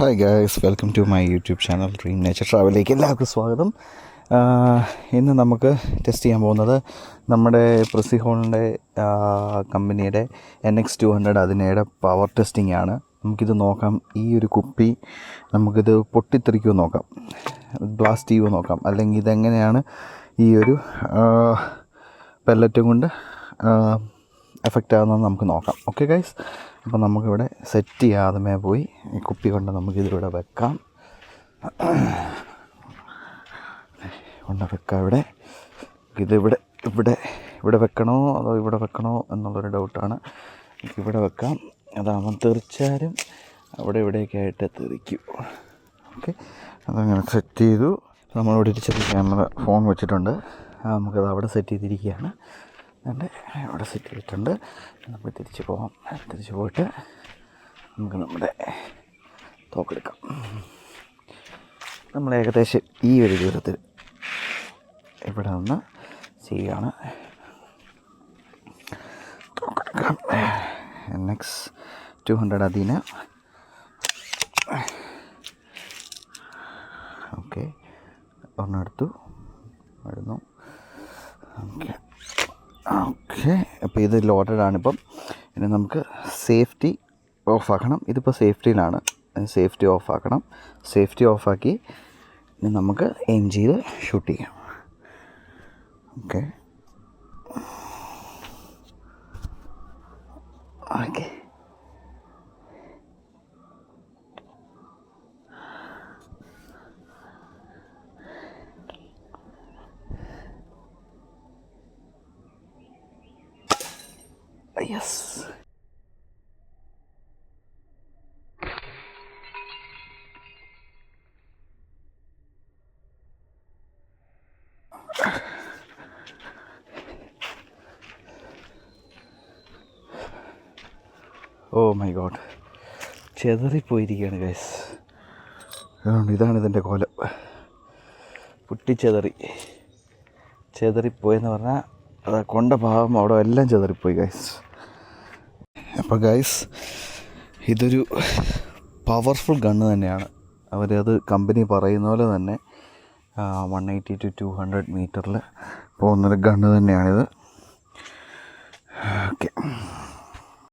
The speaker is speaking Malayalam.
Hi guys welcome to my YouTube channel dream nature ട്രാവലിലേക്ക് എല്ലാവർക്കും സ്വാഗതം. ഇന്ന് നമുക്ക് ടെസ്റ്റ് ചെയ്യാൻ പോകുന്നത് നമ്മുടെ പ്രസിഹോണിന്റെ കമ്പനിയുടെ എൻ എക്സ് ടു ഹൺഡ്രഡ് അതിനയുടെ പവർ ടെസ്റ്റിംഗ് ആണ്. നമുക്കിത് നോക്കാം. ഈ ഒരു കുപ്പി നമുക്കിത് പൊട്ടിത്തെറിക്കുമോ നോക്കാം. ബ്ലാസ്റ്റ് ചെയ്യുമോ നോക്കാം. അല്ലെങ്കിൽ ഇതെങ്ങനെയാണ് ഈ ഒരു പെല്ലറ്റും കൊണ്ട് എഫക്റ്റ് ആകുന്നത് നമുക്ക് നോക്കാം. ഓക്കെ ഗൈസ് അപ്പോൾ നമുക്കിവിടെ സെറ്റ് ചെയ്യാതെ പോയി. ഈ കുപ്പി കൊണ്ട് നമുക്കിതിവിടെ വെക്കാം. കൊണ്ട് വെക്കാം ഇവിടെ. ഇതിവിടെ ഇവിടെ ഇവിടെ വെക്കണോ അതോ ഇവിടെ വെക്കണോ എന്നുള്ളൊരു ഡൗട്ടാണ് ഇവിടെ വെക്കാം. അതാവാൻ തെറിച്ചാലും അവിടെ ഇവിടെയൊക്കെ ആയിട്ട് തെറിക്കും. ഓക്കെ അതങ്ങനെ സെറ്റ് ചെയ്തു. നമ്മളിവിടെ ഒരു ക്യാമറ ഫോൺ വെച്ചിട്ടുണ്ട്. നമുക്കത് അവിടെ സെറ്റ് ചെയ്തിരിക്കുകയാണ്. എന്നിട്ട് അവിടെ സെറ്റ് ചെയ്തിട്ടുണ്ട് നമുക്ക് തിരിച്ച് പോകാം തിരിച്ച് പോയിട്ട് നമുക്ക് നമ്മുടെ തോക്കെടുക്കാം നമ്മൾ ഏകദേശം ഈ ഒരു ദൂരത്തിൽ ഇവിടെ നിന്ന് ചെയ്യുകയാണ് തോക്കെടുക്കാം എൻ എക്സ് ടു ഹൺഡ്രഡ് അതിന് ഓക്കെ ഒന്നെടുത്തു വരുന്നു. ഓക്കെ അപ്പോൾ ഇത് ലോഡഡ് ആണിപ്പം ഇനി നമുക്ക് സേഫ്റ്റി ഓഫ് ആക്കണം ഇതിപ്പോൾ സേഫ്റ്റിയിലാണ് സേഫ്റ്റി ഓഫ് ആക്കണം സേഫ്റ്റി ഓഫ് ആക്കി ഇനി നമുക്ക് എയിം ചെയ്ത് ഷൂട്ട് ചെയ്യാം. Okay okay yes oh my god ചെതറിപ്പോയിരിക്കുകയാണ് guys അതുകൊണ്ട് ഇതാണ് ഇതിന്റെ കോലം. പൊട്ടിച്ചെതറി ചെതറിപ്പോയെന്ന് പറഞ്ഞാൽ അത് കൊണ്ട ഭാഗം അവിടെ എല്ലാം ചെതറിപ്പോയി ഗൈസ് അപ്പോൾ ഗൈസ് ഇതൊരു പവർഫുൾ ഗണ്ണ് തന്നെയാണ്. അവരത് കമ്പനി പറയുന്ന പോലെ തന്നെ one eighty two two hundred മീറ്ററിൽ പോകുന്നൊരു ഗണ്ണ് തന്നെയാണിത്. ഓക്കെ